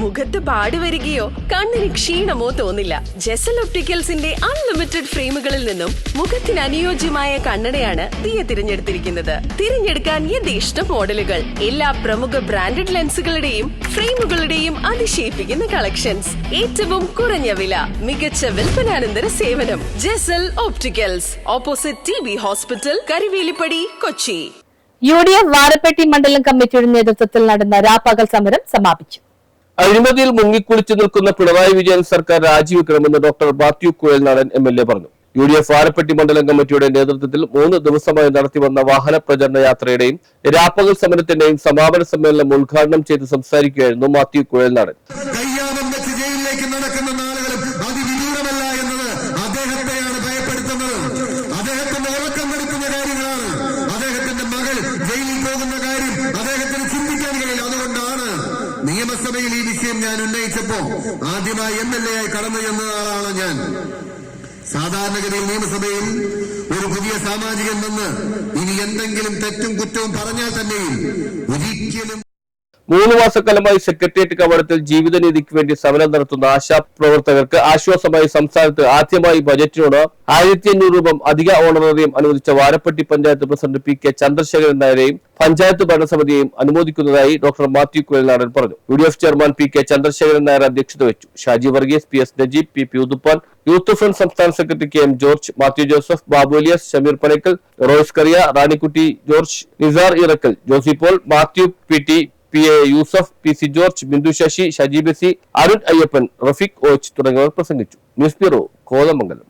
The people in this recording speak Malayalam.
മുഖത്ത് പാടി വരികയോ കണ്ണിന് ക്ഷീണമോ തോന്നില്ല. ജെസൽ ഒപ്റ്റിക്കൽസിന്റെ അൺലിമിറ്റഡ് ഫ്രെയിമുകളിൽ നിന്നും മുഖത്തിന് അനുയോജ്യമായ കണ്ണടയാണ് ദിയ തിരഞ്ഞെടുത്തിരിക്കുന്നത്. തിരഞ്ഞെടുക്കാൻ യഥേഷ്ട മോഡലുകൾ. എല്ലാ പ്രമുഖ ബ്രാൻഡഡ് ലെൻസുകളുടെയും ഫ്രെയിമുകളുടെയും അതിശയിപ്പിക്കുന്ന കളക്ഷൻസ്. ഏറ്റവും കുറഞ്ഞ വില മികച്ച വിൽപ്പനാനന്തര സേവനം. Jesal opticals opposite T B hospital Karivelippady Kochi. U D F Varappetty മണ്ഡലം കമ്മിറ്റിയുടെ നേതൃത്വത്തിൽ നടന്ന രാപ്പകൽ സമരം സമാപിച്ചു. അഴിമതിയിൽ മുങ്ങിക്കുളിച്ചു നിൽക്കുന്ന പിണറായി വിജയൻ സർക്കാർ രാജിവെക്കണമെന്ന് doctor Mathew Kuzhalnadan M L A പറഞ്ഞു. യു ഡി എഫ് ആലപ്പെട്ടി മണ്ഡലം കമ്മിറ്റിയുടെ നേതൃത്വത്തിൽ മൂന്ന് ദിവസമായി നടത്തിവന്ന വാഹന പ്രചരണ യാത്രയുടെയും രാപ്പകൽ സമരത്തിന്റെയും സമാപന സമ്മേളനം ഉദ്ഘാടനം ചെയ്ത് സംസാരിക്കുകയായിരുന്നു മാത്യു കയ്യാമം നിയമസഭയിൽ ഈ വിഷയം ഞാൻ ഉന്നയിച്ചപ്പോൾ ആദ്യമായി എം എൽ എ ആയി കടന്നു ചെന്ന ആളാണ് ഞാൻ. സാധാരണഗതിയിൽ നിയമസഭയിൽ ഒരു പുതിയ സാമാജികൻ വന്ന് ഇനി എന്തെങ്കിലും തെറ്റും കുറ്റവും പറഞ്ഞാൽ തന്നെയും ഒരിക്കലും മൂന്ന് മാസക്കാലമായി സെക്രട്ടേറിയറ്റ് കവാടത്തിൽ ജീവിതനീതിക്ക് വേണ്ടി സമരം നടത്തുന്ന ആശാ പ്രവർത്തകർക്ക് ആശ്വാസമായി സംസ്ഥാനത്ത് ആദ്യമായി ബജറ്റിനോട് ആയിരത്തി അഞ്ഞൂറ് രൂപ അധിക ഓണറേറിയം അനുവദിച്ച Varappetty panchayat president P K Chandrasekharan നായരെയും panchayat ഭരണസമിതിയെയും അനുമോദിക്കുന്നതായി ഡോക്ടർ മാത്യു കുഴൽനാടൻ പറഞ്ഞു. U D F chairman P K Chandrasekharan Nair അധ്യക്ഷത വെച്ചു Shaji Varghese P S Najeeb P P Uduppan Youth Front സംസ്ഥാന secretary K M George Mathew Joseph Babu Elias Shameer Panakkal Royce Kuriya Ranikutty George Nisar Irakkal Josey Paul Mathew P T P A Yusuf P C George Bindu Sasi Shaji Basi Arun Ayyappan Rafeeq ഓച്ച് തുടങ്ങിയവർ പ്രസംഗിച്ചു. News bureau Kothamangalam.